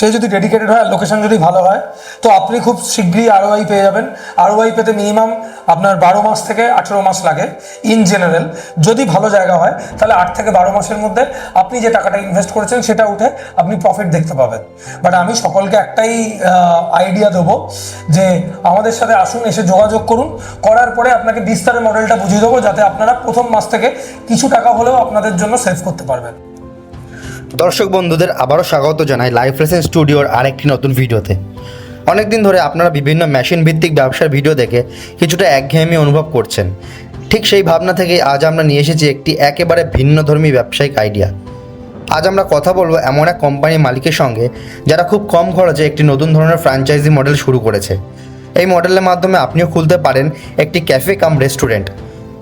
সে যদি ডেডিকেটেড হয় লোকেশন যদি ভালো হয়, তো আপনি খুব শীঘ্রই আরওআই পেয়ে যাবেন। আরওআই পেতে মিনিমাম আপনার বারো মাস থেকে আঠেরো মাস লাগে ইন জেনারেল যদি ভালো জায়গা হয়, তাহলে আট থেকে বারো মাসের মধ্যে আপনি যে টাকাটা ইনভেস্ট করেছেন, সেটা উঠে আপনি প্রফিট দেখতে পাবেন। বাট আমি সকলকে একটাই আইডিয়া দেবো যে আমাদের সাথে আসুন, এসে যোগাযোগ করুন। করার পরে আপনাকে বিস্তারের মডেলটা বুঝিয়ে দেবো, যাতে আপনারা প্রথম মাস থেকে কিছু টাকা হলেও আপনাদের জন্য সেভ করতে পারবেন। দর্শক বন্ধুদের আবারও স্বাগত জানাই লাইফ লেসেন স্টুডিওর আরেকটি নতুন ভিডিওতে। অনেকদিন ধরে আপনারা বিভিন্ন মেশিন ভিত্তিক ব্যবসার ভিডিও দেখে কিছুটা একঘেয়েমি অনুভব করছেন। ঠিক সেই ভাবনা থেকে আজ আমরা নিয়ে এসেছি একটি একেবারে ভিন্নধর্মী ব্যবসায়িক আইডিয়া আজ আমরা কথা বলব এমন এক কোম্পানির মালিকের সঙ্গে যারা খুব কম খরচে একটি নতুন ধরনের ফ্র্যাঞ্চাইজি মডেল শুরু করেছে। এই মডেলের মাধ্যমে আপনিও খুলতে পারেন একটি ক্যাফে কাম রেস্টুরেন্ট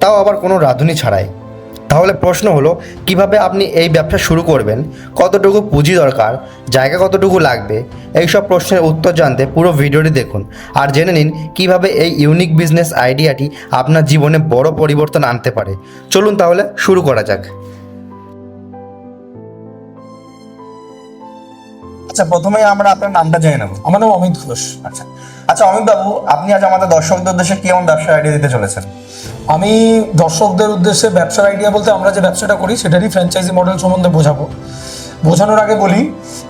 তাও আবার কোনো রাঁধুনি ছাড়াই। তাহলে প্রশ্ন হলো, কীভাবে আপনি এই ব্যবসা শুরু করবেন? কতটুকু পুঁজি দরকার? জায়গা কতটুকু লাগবে? এই সব প্রশ্নের উত্তর জানতে পুরো ভিডিওটি দেখুন। আর জেনে নিন, কীভাবে এই ইউনিক বিজনেস আইডিয়াটি আপনার জীবনে বড় পরিবর্তন আনতে পারে। চলুন তাহলে শুরু করা যাক। আচ্ছা প্রথমেই আমরা আপনার নামটা জেনে নেব। আমার নাম অমিত ঘোষ। আচ্ছা আচ্ছা অমিত বাবু আপনি আজ আমাদের দর্শকদের উদ্দেশ্যে কেমন ব্যবসার আইডিয়া দিতে চলেছেন? আমি দর্শকদের উদ্দেশ্যে ব্যবসার আইডিয়া বলতে আমরা যে ব্যবসাটা করি সেটারই ফ্র্যাঞ্চাইজি মডেল সম্বন্ধে বোঝাবো। বোঝানোর আগে বলি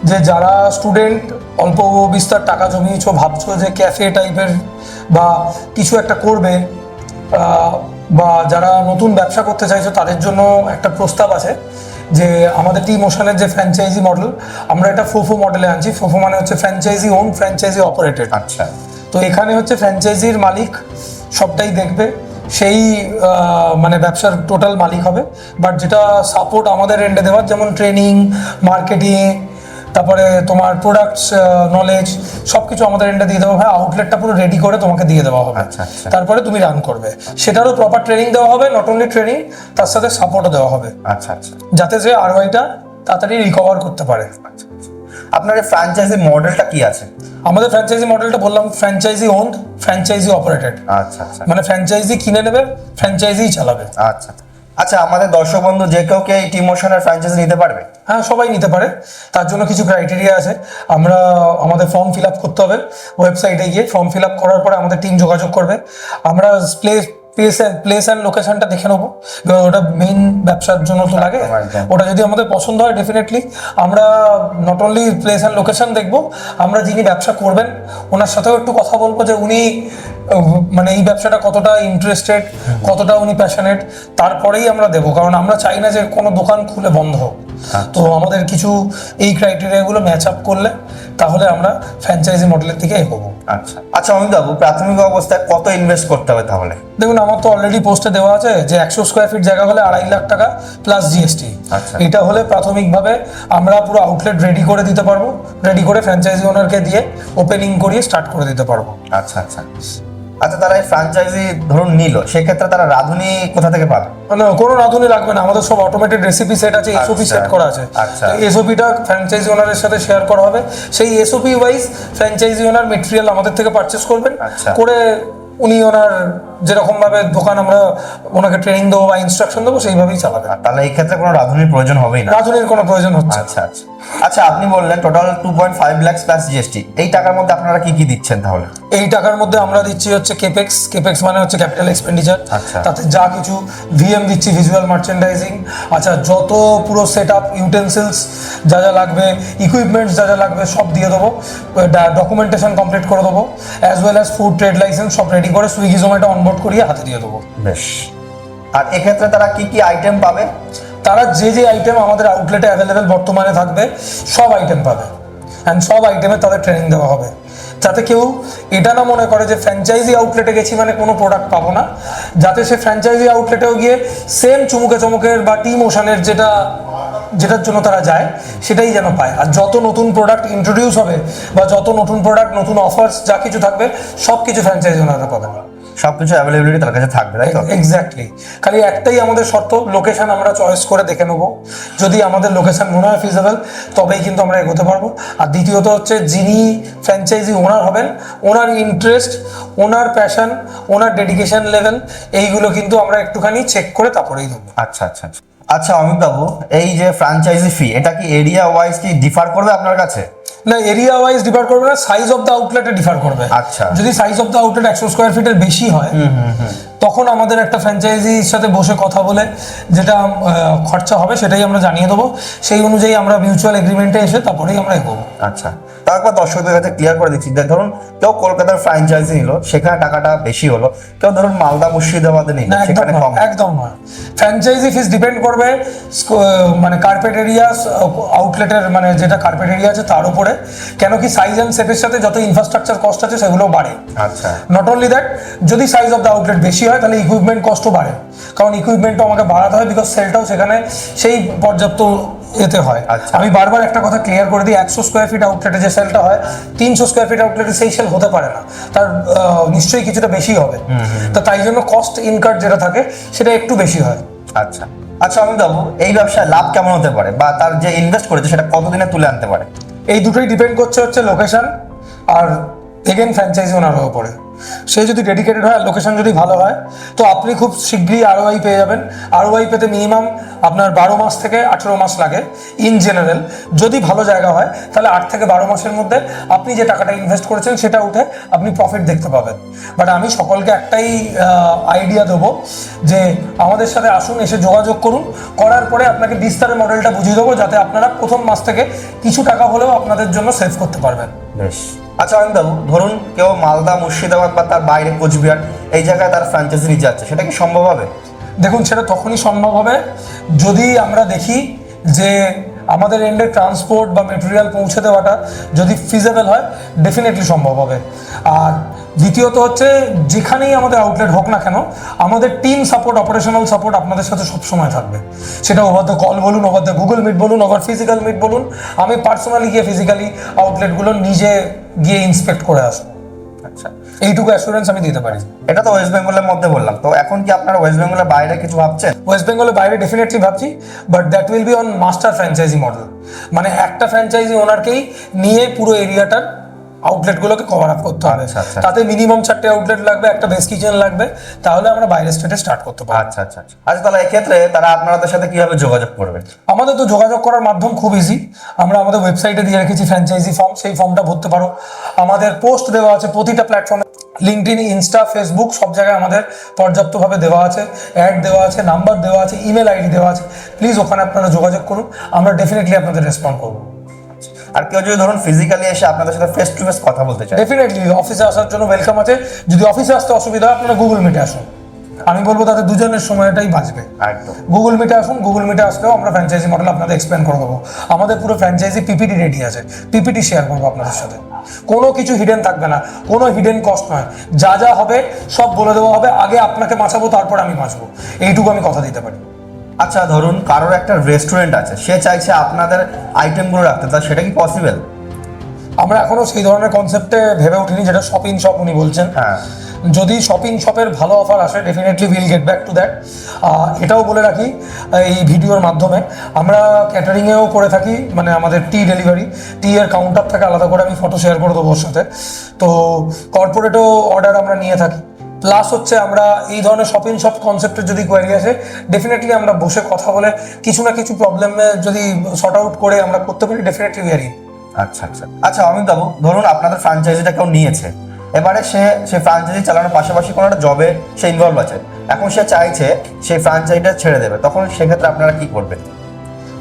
যে যারা স্টুডেন্ট অল্প বিস্তার টাকা জমিয়েছো ভাবছ যে ক্যাফে টাইপের বা কিছু একটা করবে বা যারা নতুন ব্যবসা করতে চাইছো তাদের জন্য একটা প্রস্তাব আছে যে আমাদের টি মোশনের যে ফ্র্যাঞ্চাইজি মডেল আমরা এটা ফোফো মডেলে আনছি। ফোফো মানে হচ্ছে ফ্র্যাঞ্চাইজি ওন ফ্র্যাঞ্চাইজি অপারেটেড আচ্ছা। তো এখানে হচ্ছে ফ্র্যাঞ্চাইজির মালিক সবটাই দেখবে। সেই মানে ব্যবসার টোটাল মালিক হবে। বাট যেটা সাপোর্ট আমাদের এন্ডে দেওয়ার যেমন ট্রেনিং মার্কেটিং তারপরে তোমার প্রোডাক্টস নলেজ সব কিছু আমাদের এন্ডে দিয়ে দেওয়া হবে। আউটলেটটা পুরো রেডি করে তোমাকে দিয়ে দেওয়া হবে। আচ্ছা, আচ্ছা। তারপরে তুমি রান করবে। সেটারও প্রপার ট্রেনিং দেওয়া হবে নট অনলি ট্রেনিং তার সাথে সাপোর্টও দেওয়া হবে। আচ্ছা আচ্ছা। যাতে সে আরওয়াইটা তাড়াতাড়ি রিকভার করতে পারে। আপনার এই ফ্র্যাঞ্চাইজি মডেলটা কি আছে? আমাদের ফ্র্যাঞ্চাইজি মডেলটা বললাম ফ্র্যাঞ্চাইজি ওন্ড ফ্র্যাঞ্চাইজি অপারেটেড আচ্ছা আচ্ছা। মানে ফ্র্যাঞ্চাইজি কিনে নেবে ফ্র্যাঞ্চাইজি চালাবে। আচ্ছা। আচ্ছা আমাদের দর্শক বন্ধু যে কেউ কে এই টিমোশনের ফ্র্যাঞ্চাইজি নিতে পারবে? হ্যাঁ সবাই নিতে পারে। তার জন্য কিছু ক্রাইটেরিয়া আছে। আমরা আমাদের ফর্ম ফিল আপ করতে হবে। ওয়েবসাইটে গিয়ে ফর্ম ফিল আপ করার পরে আমাদের টিম যোগাযোগ করবে। আমরা প্লেস প্লেস প্লেস অ্যান্ড লোকেশনটা দেখে নেব। কারণ ওটা মেইন ব্যবসার জন্য তো লাগে। ওটা যদি আমাদের পছন্দ হয় ডেফিনেটলি আমরা not only place and location দেখব আমরা যিনি ব্যবসা করবেন ওনার সাথেও একটু কথা বলব যে উনি মানে এই ব্যবসাটা কতটা ইন্টারেস্টেড কতটা উনি প্যাশনেট তারপরেই আমরা দেবো। কারণ আমরা চাই না যে কোনো দোকান খুলে বন্ধ হোক। তো আমাদের কিছু এই ক্রাইটেরিয়াগুলো ম্যাচ আপ করলে তাহলে আমরা ফ্র্যাঞ্চাইজি মডেলের দিকে এগোবো। আচ্ছা। আচ্ছা অমিত বাবু প্রাথমিক অবস্থায় কত ইনভেস্ট করতে হবে তাহলে? দেখুন আমার তো অলরেডি পোস্টে দেওয়া আছে যে একশো স্কোয়ার ফিট জায়গা হলে আড়াই লাখ টাকা প্লাস জিএসটি আচ্ছা। এটা হলে প্রাথমিকভাবে আমরা পুরো আউটলেট রেডি করে দিতে পারব রেডি করে ফ্র্যাঞ্চাইজি ওনারকে দিয়ে ওপেনিং করিয়ে স্টার্ট করে দিতে পারব। আচ্ছা আচ্ছা। আচ্ছা তারা এই ফ্র্যাঞ্চাইজি ধরুন নিল সেক্ষেত্রে তারা রাঁধুনি কোথা থেকে পাবে মানে কোনো রাঁধুনি লাগবে না আমাদের সব অটোমেটেড রেসিপি সেট আছে এসওপি আচ্ছা। সেট করা আছে আচ্ছা। এসওপিটা ফ্র্যাঞ্চাইজি ওনারের সাথে শেয়ার করা হবে সেই SOP wise franchise owner material আমাদের থেকে পারচেস করবেন আচ্ছা। করে উনি ওনার যেরকম ভাবে দোকান আমরা ওনাকে ট্রেনিং দেবো বা ইনস্ট্রাকশন দেবো সেইভাবেই চালাবে। তাহলে এই ক্ষেত্রে কোনো রাঁধুনির প্রয়োজন হবেই না? রাঁধুনির কোনো প্রয়োজন হচ্ছে। আচ্ছা আচ্ছা। আচ্ছা আপনি বললেন total two point five lakhs plus GST এই টাকার মধ্যে আপনারা কি কি দিচ্ছেন তাহলে? এই টাকার মধ্যে আমরা দিচ্ছি হচ্ছে কেপেক্স কেপেক্স মানে হচ্ছে ক্যাপিটাল এক্সপেন্ডিচার আচ্ছা। তাতে যা কিছু ভিএম দিচ্ছি ভিজুয়াল মার্চেন্ডাইজিং আচ্ছা যত পুরো সেট আপ ইউটেন্সিলস যা যা লাগবে ইকুইপমেন্টস যা যা লাগবে সব দিয়ে দেবো। ডকুমেন্টেশন কমপ্লিট করে দেবো। As well as food trade licence সব রেডি করে সুইগি জোম্যাটো অনবোর্ড করিয়ে হাতে দিয়ে দেবো। বেশ। আর এক্ষেত্রে তারা কি কি আইটেম পাবে? তারা যে যে আইটেম আমাদের আউটলেটে অ্যাভেলেবেল বর্তমানে থাকবে সব আইটেম পাবে। অ্যান্ড সব আইটেমে তাদের ট্রেনিং দেওয়া হবে। যাতে কেউ এটা না মনে করে যে ফ্র্যাঞ্চাইজি আউটলেটে গেছি মানে কোনো প্রোডাক্ট পাবো না। যাতে সে ফ্র্যাঞ্চাইজি আউটলেটেও গিয়ে সেম চুমুকে চমুকের বা টি মোশনের যেটা যেটার জন্য তারা যায় সেটাই যেন পায়। আর যত নতুন প্রোডাক্ট ইন্ট্রোডিউস হবে বা যত নতুন প্রোডাক্ট নতুন অফার্স যা কিছু থাকবে সব কিছু ফ্র্যাঞ্চাইজি ওনারা পাবেন। সবকিছু অ্যাভেলেবিলিটি তার কাছে থাকবে তাই তো? এক্স্যাক্টলি খালি একটাই আমাদের শর্ত লোকেশন আমরা চয়েস করে দেখে নেব। যদি আমাদের লোকেশন মনে হয় ফিজেবল তবেই কিন্তু আমরা এগোতে পারব। আর দ্বিতীয়ত হচ্ছে যিনি ফ্র্যাঞ্চাইজি ওনার হবেন ওনার ইন্টারেস্ট ওনার প্যাশন ওনার ডেডিকেশন লেভেল এইগুলো কিন্তু আমরা একটুখানি চেক করে তারপরেই দেবো আচ্ছা আচ্ছা আচ্ছা। আচ্ছা অমিত বাবু এই যে ফ্র্যাঞ্চাইজি ফি এটা কি এরিয়া ওয়াইজ কি ডিফার করবে আপনার কাছে? না এরিয়া ওয়াইজ ডিফার করবে না সাইজ অফ দ্য আউটলেটে ডিফার করবে আচ্ছা। যদি সাইজ অফ দ্য আউটলেট একশো স্কোয়ার ফিটের বেশি হয় তখন আমাদের একটা ফ্র্যাঞ্চাইজির সাথে বসে কথা বলে যেটা খরচা হবে সেটাই আমরা জানিয়ে দেবো। সেই অনুযায়ী আমরা মিউচুয়াল এগ্রিমেন্টে এসে তারপরেই আমরা এগোবো। আচ্ছা তার একবার দর্শকদের কাছে ক্লিয়ার করে দিচ্ছি। ধরুন কেউ কলকাতার ফ্র্যাঞ্চাইজি নিল সেখানে টাকাটা বেশি হলো কেউ ধরুন মালদা মুর্শিদাবাদে নিল একদম সেখানে নয়, কম একদম নয়। ফ্র্যাঞ্চাইজি ফিস ডিপেন্ড করবে মানে কার্পেট এরিয়া আউটলেটের মানে যেটা কার্পেট এরিয়া আছে তার উপরে। কেন কি সাইজ অ্যান্ড সেটের সাথে যত ইনফ্রাস্ট্রাকচার কস্ট আছে সেগুলো বাড়ে। আচ্ছা। নট অনলি দ্যাট যদি সাইজ অফ দ্য আউটলেট বেশি হয় তাহলে ইকুইপমেন্ট কস্টও বাড়ে। কারণ ইকুইপমেন্টও আমাকে বাড়াতে হয় বিকজ সেলটাও সেখানে সেই পর্যাপ্ত এতে হয়। আচ্ছা। আমি বারবার একটা কথা ক্লিয়ার করে দিই একশো স্কোয়ার ফিট আউটলেটে যে সেলটা হয় তিনশো স্কোয়ার ফিট আউটলেটে সেই সেল হতে পারে না। তার নিশ্চয়ই কিছুটা বেশি হবে। তো তাই জন্য কস্ট ইনকার যেটা থাকে সেটা একটু বেশি হয়। আচ্ছা। আচ্ছা আমি বাবু এই ব্যবসায় লাভ কেমন হতে পারে? বা তার যে ইনভেস্ট করেছে সেটা কতদিনে তুলে আনতে পারে? এই দুটোই ডিপেন্ড করছে হচ্ছে লোকেশন আর এগেন ফ্র্যাঞ্চাইজি ওনার উপরে সে যদি ডেডিকেটেড হয় লোকেশন যদি ভালো হয়, তো আপনি খুব শীঘ্রই আরওআই পেয়ে যাবেন। আরওআই পেতে মিনিমাম আপনার বারো মাস থেকে আঠেরো মাস লাগে ইন জেনারেল যদি ভালো জায়গা হয়, তাহলে আট থেকে বারো মাসের মধ্যে আপনি যে টাকাটা ইনভেস্ট করেছেন, সেটা উঠে আপনি প্রফিট দেখতে পাবেন। বাট আমি সকলকে একটাই আইডিয়া দেবো যে আমাদের সাথে আসুন, এসে যোগাযোগ করুন। করার পরে আপনাকে বিস্তারের মডেলটা বুঝিয়ে দেবো, যাতে আপনারা প্রথম মাস থেকে কিছু টাকা হলেও আপনাদের জন্য সেভ করতে পারবেন। বেশ। আচ্ছা বাবু ধরুন কেউ মালদা, মুর্শিদাবাদ বা তার বাইরে কোচবিহার, এই জায়গায় তার ফ্র্যাঞ্চাইজি নিতে যাচ্ছে। সেটা কি সম্ভব হবে? দেখুন, সেটা তখনই সম্ভব হবে যদি আমরা দেখি যে আমাদের এন্ডে ট্রান্সপোর্ট বা মেটেরিয়াল পৌঁছে দেওয়াটা যদি ফিজেবল হয় ডেফিনেটলি সম্ভব হবে। আর দ্বিতীয়ত হচ্ছে, যেখানেই আমাদের আউটলেট হোক না কেন, আমাদের টিম সাপোর্ট অপারেশনাল সাপোর্ট আপনাদের সাথে সবসময় থাকবে। সেটা ওভার দ্য কল বলুন ওভার দ্য গুগল মিট বলুন ওভার ফিজিক্যাল মিট বলুন, আমি পার্সোনালি গিয়ে ফিজিক্যালি আউটলেটগুলো নিজে গিয়ে ইন্সপেক্ট করে আসব। আচ্ছা এইটুকু অ্যাসুরেন্স আমি দিতে পারি। এটা তো ওয়েস্ট বেঙ্গলের মধ্যে বললাম। তো এখন কি আপনারা ওয়েস্ট বেঙ্গলের বাইরে কিছু ভাবছেন? ওয়েস্ট বেঙ্গলের বাইরে ডেফিনেটলি ভাবছি but that will be on master franchise model মানে একটা ফ্র্যাঞ্চাইজি ওনারকেই নিয়ে পুরো এরিয়াটার আউটলেটগুলোকে কভার আপ করতে হবে। আচ্ছা, আচ্ছা। তাতে মিনিমাম চারটে আউটলেট লাগবে একটা বেস কিচেন লাগবে তাহলে আমরা বাইরের স্টেটে স্টার্ট করতে পারব। আচ্ছা আচ্ছা আচ্ছা। আচ্ছা তাহলে এক্ষেত্রে তারা আপনাদের সাথে কীভাবে যোগাযোগ করবে? আমাদের তো যোগাযোগ করার মাধ্যম খুব ইজি আমরা আমাদের ওয়েবসাইটে দিয়ে রেখেছি ফ্র্যাঞ্চাইজি ফর্ম সেই ফর্মটা ভরতে পারো। আমাদের পোস্ট দেওয়া আছে প্রতিটা প্ল্যাটফর্মে লিঙ্কডিন ইনস্টা ফেসবুক সব জায়গায় আমাদের পর্যাপ্তভাবে দেওয়া আছে। অ্যাড দেওয়া আছে নাম্বার দেওয়া আছে ইমেল আইডি দেওয়া আছে। প্লিজ ওখানে আপনারা যোগাযোগ করুন। আমরা ডেফিনেটলি আপনাদের রেসপন্ড করব। আর কেউ যদি ধরুন ফিজিক্যালি এসে আপনাদের সাথে ফেস টু ফেস কথা বলতে চায়। ডেফিনেটলি অফিসে আসার জন্য ওয়েলকাম আছে। যদি অফিসে আসতে অসুবিধা হয় আপনারা গুগল মিটে আসুন। আমি বলব তাতে দুজনের সময়টাই বাঁচবে। একদম। গুগল মিটে আসুন গুগল মিটে আসলেও আমরা ফ্র্যাঞ্চাইজি মডেল আপনাদের এক্সপ্লেন করে দেবো আমাদের পুরো ফ্র্যাঞ্চাইজি পিপিটি রেডি আছে। পিপিটি শেয়ার করব আপনাদের সাথে। কোনো কিছু হিডেন থাকবে না। কোনো হিডেন কস্ট নয়। যা যা হবে সব বলে দেওয়া হবে। আগে আপনাকে বাঁচাবো তারপর আমি বাঁচবো। এইটুকু আমি কথা দিতে পারি। আচ্ছা ধরুন কারোর একটা রেস্টুরেন্ট আছে সে চাইছে আপনাদের আইটেমগুলো রাখতে তা সেটা কি পসিবল আমরা এখনও সেই ধরনের কনসেপ্টে ভেবে উঠিনি যেটা শপিং শপ উনি বলছেন। হ্যাঁ। যদি শপিং শপের ভালো অফার আসে definitely will get back to that এটাও বলে রাখি এই ভিডিওর মাধ্যমে। আমরা ক্যাটারিংয়েও করে থাকি মানে আমাদের টি ডেলিভারি টি এর কাউন্টার থেকে আলাদা করে আমি ফটো শেয়ার করে দেবো ওর সাথে। তো কর্পোরেটও অর্ডার আমরা নিয়ে থাকি। প্লাস হচ্ছে আমরা এই ধরনের শপিং শপ কনসেপ্টের যদি কোয়ারি আসে ডেফিনেটলি আমরা বসে কথা বলে কিছু না কিছু প্রবলেমে যদি শর্ট আউট করে আমরা করতে পারি ডেফিনেটলি উইয়ারি আচ্ছা আচ্ছা। আচ্ছা অমিত বাবু ধরুন আপনাদের ফ্রাঞ্চাইজিটা কেউ নিয়েছে এবারে সে সে ফ্র্যাঞ্চাইজি চালানোর পাশাপাশি কোনো একটা জবে সে ইনভলভ আছে। এখন সে চাইছে সেই ফ্রাঞ্চাইজিটা ছেড়ে দেবে তখন সেক্ষেত্রে আপনারা কি করবেন?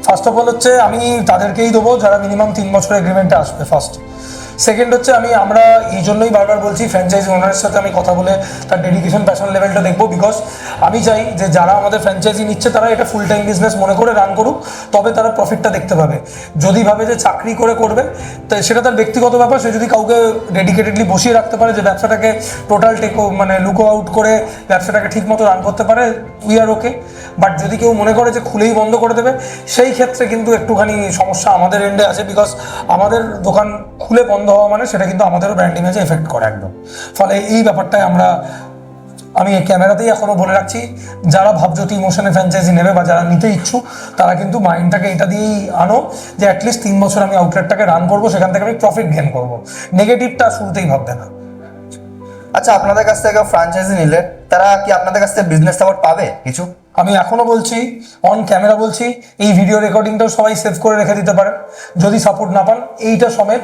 ফার্স্ট অফ অল হচ্ছে আমি তাদেরকেই দেবো যারা মিনিমাম তিন বছর এগ্রিমেন্টে আসবে ফার্স্ট সেকেন্ড হচ্ছে আমি, আমরা এই জন্যই বারবার বলছি ফ্র্যাঞ্চাইজি ওনারের সাথে আমি কথা বলে তার ডেডিকেশন প্যাশন লেভেলটা দেখব বিকজ আমি চাই যে যারা আমাদের ফ্র্যাঞ্চাইজি নিচ্ছে তারা এটা ফুল টাইম বিজনেস মনে করে রান করুক, তবে তারা প্রফিটটা দেখতে পাবে। যদি ভাবে যে চাকরি করে করবে, তো সেটা তার ব্যক্তিগত ব্যাপার, সে যদি কাউকে ডেডিকেটেডলি বসিয়ে রাখতে পারে যে ব্যবসাটাকে টোটাল টেকো মানে লুকো আউট করে ব্যবসাটাকে ঠিক মতো রান করতে পারে উই আর ওকে বাট যদি কেউ মনে করে যে খুলেই বন্ধ করে দেবে, সেই ক্ষেত্রে কিন্তু একটুখানি সমস্যা আমাদের এন্ডে আছে বিকজ আমাদের দোকান খুলে বন্ধ হওয়া মানে সেটা কিন্তু আমাদেরও ব্র্যান্ড ইমেজে এফেক্ট করে একদম। ফলে এই ব্যাপারটায় আমরা, আমি এই ক্যামেরাতেই এখনও বলে রাখছি, যারা ভাবজ্যোতি ইমোশনে ফ্র্যাঞ্চাইজি নেবে বা যারা নিতে ইচ্ছুক, তারা কিন্তু মাইন্ডটাকে এটা দিয়েই আনো যে অ্যাটলিস্ট তিন বছর আমি আউটলেটটাকে রান করব, সেখান থেকে আমি প্রফিট গেন করব। নেগেটিভটা শুরুতেই ভাববে না। আচ্ছা আপনাদের কাছ থেকে ফ্র্যাঞ্চাইজি নিলে তারা কি আপনাদের কাছ থেকে বিজনেস সাপোর্ট পাবে কিছু? আমি এখনও বলছি অন ক্যামেরা বলছি, এই ভিডিও রেকর্ডিংটাও সবাই সেভ করে রেখে দিতে পারেন। যদি সাপোর্ট না পান, এইটা সমেত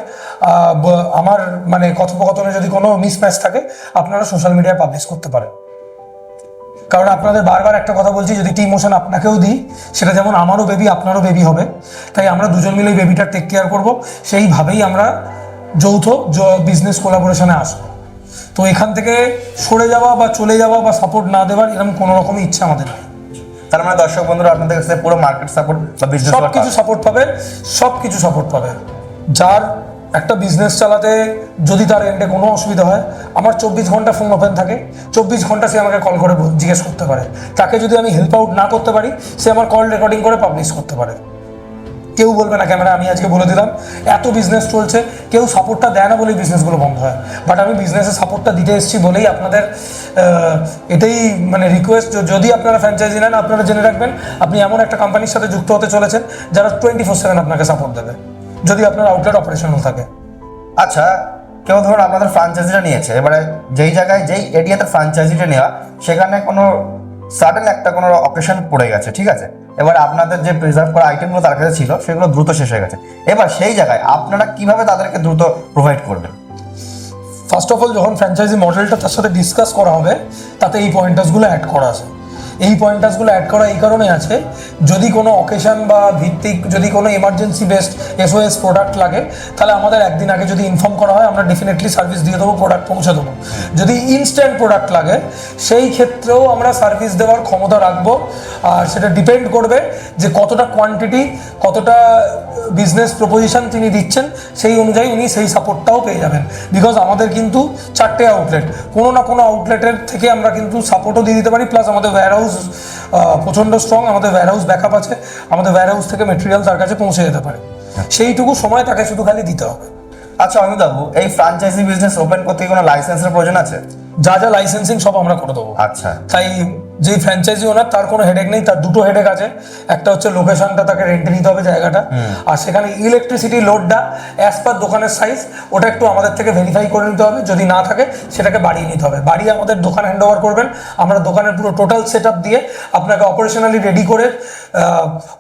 আমার মানে কথোপকথনে যদি কোনো মিসম্যাচ থাকে, আপনারা সোশ্যাল মিডিয়ায় পাবলিশ করতে পারেন। কারণ আপনাদের বারবার একটা কথা বলছি, যদি টি মোশন আপনাকেও দিই, সেটা যেমন আমারও বেবি আপনারও বেবি হবে। তাই আমরা দুজন মিলে বেবিটা টেক কেয়ার করব। সেইভাবেই আমরা যৌথ বিজনেস কোলাবোরেশনে আসব। তো এখান থেকে সরে যাওয়া বা চলে যাওয়া বা সাপোর্ট না দেওয়ার এরকম কোনো রকমই ইচ্ছা আমাদের নেই। তার মানে দর্শক বন্ধুরা আপনাদের কাছ পুরো মার্কেট সাপোর্ট বা বিজনেস সব কিছু সাপোর্ট পাবে সব কিছু সাপোর্ট পাবে। যার একটা বিজনেস চালাতে যদি তার এন্ডে কোনো অসুবিধা হয় আমার চব্বিশ ঘণ্টা ফোন ওপেন থাকে চব্বিশ ঘণ্টা সে আমাকে কল করে জিজ্ঞেস করতে পারে। তাকে যদি আমি হেল্প আউট না করতে পারি সে আমার কল রেকর্ডিং করে পাবলিশ করতে পারে। কেউ বলবে না ক্যামেরা, আমি আজকে বলে দিলাম। এত বিজনেস চলছে, কেউ সাপোর্টটা দেয় না বলেই বিজনেসগুলো বন্ধ হয়। বাট আমি বিজনেসের সাপোর্টটা দিতে এসেছি বলেই আপনাদের এটাই মানে রিকোয়েস্ট যদি আপনারা ফ্র্যাঞ্চাইজি নেন, আপনারা জেনে রাখবেন, আপনি এমন একটা কোম্পানির সাথে যুক্ত হতে চলেছেন, যারা টোয়েন্টি ফোর সেভেন আপনাকে সাপোর্ট দেবে, যদি আপনার আউটলেট অপারেশনাল থাকে। আচ্ছা কেউ ধরুন আপনাদের ফ্র্যাঞ্চাইজিটা নিয়েছে, এবারে যেই জায়গায়, যেই এরিয়াতে ফ্র্যাঞ্চাইজিটা নেওয়া, সেখানে কোনো সাডেন একটা কোনো অকেশন পড়ে গেছে, ঠিক আছে? এবার আপনাদের যে প্রিজার্ভ করা আইটেমগুলো তার কাছে ছিল, সেগুলো দ্রুত শেষ হয়ে গেছে। এবার সেই জায়গায় আপনারা কীভাবে তাদেরকে দ্রুত প্রোভাইড করবেন? ফার্স্ট অফ অল যখন ফ্র্যাঞ্চাইজি মডেলটা তার সাথে ডিসকাস করা হবে, তাতে এই পয়েন্টার্সগুলো অ্যাড করা আছে। এই পয়েন্টার্সগুলো অ্যাড করা এই কারণে আছে। যদি কোনো অকেশন বা ভিত্তিক যদি কোনো এমার্জেন্সি বেসড এসওএস প্রোডাক্ট লাগে, তাহলে আমাদের একদিন আগে যদি ইনফর্ম করা হয়, আমরা ডেফিনেটলি সার্ভিস দিয়ে দেবো প্রোডাক্ট পৌঁছে দেবো। যদি ইনস্ট্যান্ট প্রোডাক্ট লাগে, সেই ক্ষেত্রেও আমরা সার্ভিস দেওয়ার ক্ষমতা রাখব। আর সেটা ডিপেন্ড করবে যে কতটা কোয়ান্টিটি কতটা বিজনেস প্রপোজিশন তিনি দিচ্ছেন, সেই অনুযায়ী উনি সেই সাপোর্টটাও পেয়ে যাবেন। বিকজ আমাদের কিন্তু চারটে আউটলেট কোনো না কোনো আউটলেটের থেকে আমরা কিন্তু সাপোর্টও দিয়ে দিতে পারি প্লাস আমাদের ওয়্যার হাউস প্রচণ্ড স্ট্রং আমাদের ওয়্যার হাউস ব্যাকআপ আছে। আমাদের ওয়্যার হাউস থেকে মেটেরিয়াল তার কাছে পৌঁছে যেতে পারে। সেইটুকু সময় তাকে শুধু খালি দিতে হবে। আচ্ছা আমি অমিতাবু এই ফ্রাঞ্চাইজি বিজনেস ওপেন করতে কোনো লাইসেন্সের প্রয়োজন আছে? যা যা লাইসেন্সিং সব আমরা করে দেবো। আচ্ছা। তাই যে ফ্র্যাঞ্চাইজি ওনার তার কোনো হেডেক নেই তার দুটো হেডেক আছে। একটা হচ্ছে লোকেশনটা তাকে রেন্টে নিতে হবে জায়গাটা। আর সেখানে ইলেকট্রিসিটি লোডটা অ্যাজ পার দোকানের সাইজ ওটা একটু আমাদের থেকে ভেরিফাই করে নিতে হবে। যদি না থাকে সেটাকে বাড়িয়ে নিতে হবে। বাড়িয়ে আমাদের দোকান হ্যান্ড ওভার করবেন। আমরা দোকানের পুরো টোটাল সেট দিয়ে আপনাকে অপারেশনালি রেডি করে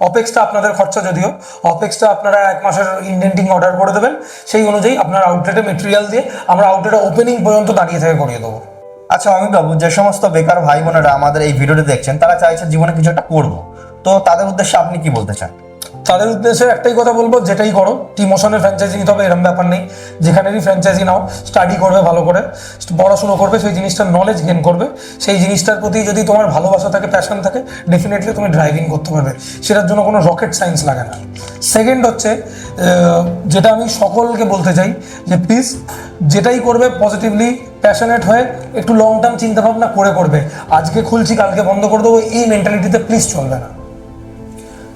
অপেক্সটা আপনাদের খরচা যদিও অপেক্সটা আপনারা এক মাসের ইন্ডেন্টিং অর্ডার করে দেবেন। সেই অনুযায়ী আপনার আউটলেটে মেটেরিয়াল দিয়ে আমরা আউটলেটে ওপেনিং পর্যন্ত দাঁড়িয়ে থেকে করিয়ে দেবো। আচ্ছা অমিত বাবু যে সমস্ত বেকার ভাই বোনেরা আমাদের এই ভিডিওটি দেখছেন, তারা চাইছে জীবনে কিছু একটা করব। তো তাদের উদ্দেশ্যে আপনি কি বলতে চান? তাদের উদ্দেশ্যে একটাই কথা বলব, যেটাই করো টিমোশনের ফ্র্যাঞ্চাইজি নিতে হবে এরকম ব্যাপার নেই। যেখানেরই ফ্র্যাঞ্চাইজি নাও স্টাডি করবে ভালো করে, পড়াশুনো করবে, সেই জিনিসটার নলেজ গেন করবে। সেই জিনিসটার প্রতি যদি তোমার ভালোবাসা থাকে প্যাশন থাকে ডেফিনেটলি তুমি ড্রাইভিং করতে পারবে। সেটার জন্য কোনো রকেট সায়েন্স লাগে না। সেকেন্ড হচ্ছে যেটা আমি সকলকে বলতে চাই, যে প্লিজ যেটাই করবে পজিটিভলি প্যাশনেট হয়ে, একটু লং টার্ম চিন্তাভাবনা করে করবে। আজকে খুলছি, কালকে বন্ধ করে দেবো, এই মেন্টালিটিতে প্লিজ চলবে না।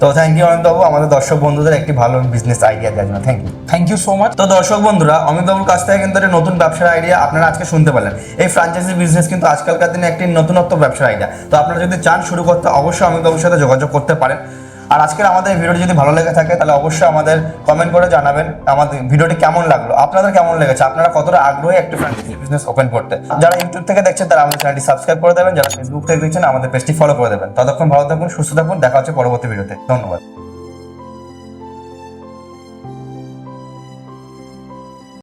তো থ্যাংক ইউ অমিতবাবু আমাদের দর্শক বন্ধুদের একটি ভালো বিজনেস আইডিয়া দেওয়ার জন্য thank you thank you so much তো দর্শক বন্ধুরা অমিতবাবুর কাছ থেকে কিন্তু একটা নতুন ব্যবসার আইডিয়া আপনারা আজকে শুনতে পারলেন। এই ফ্রাঞ্চাইজি বিজনেস কিন্তু আজকালকার দিনে একটি নতুনত্ব ব্যবসার আইডিয়া তো আপনারা যদি চান শুরু করতে অবশ্যই অমিতবাবুর সাথে যোগাযোগ করতে পারেন। আর আজকের আমাদের ভিডিওটি যদি ভালো লেগে থাকে, তাহলে অবশ্যই আমাদের কমেন্ট করে জানাবেন, আমাদের ভিডিওটি কেমন লাগল, আপনাদের কেমন লেগেছে, আপনারা কতটা আগ্রহী একটি ফ্র্যাঞ্চাইজি বিজনেস ওপেন করতে। যারা ইউটিউব থেকে দেখছেন, তারা আমাদের চ্যানেলটি সাবস্ক্রাইব করে দেবেন, যারা ফেসবুক থেকে দেখছেন, আমাদের পেজটি ফলো করে দেবেন। ততক্ষণ ভালো থাকুন, সুস্থ থাকুন, দেখা হচ্ছে পরবর্তী ভিডিওতে ধন্যবাদ।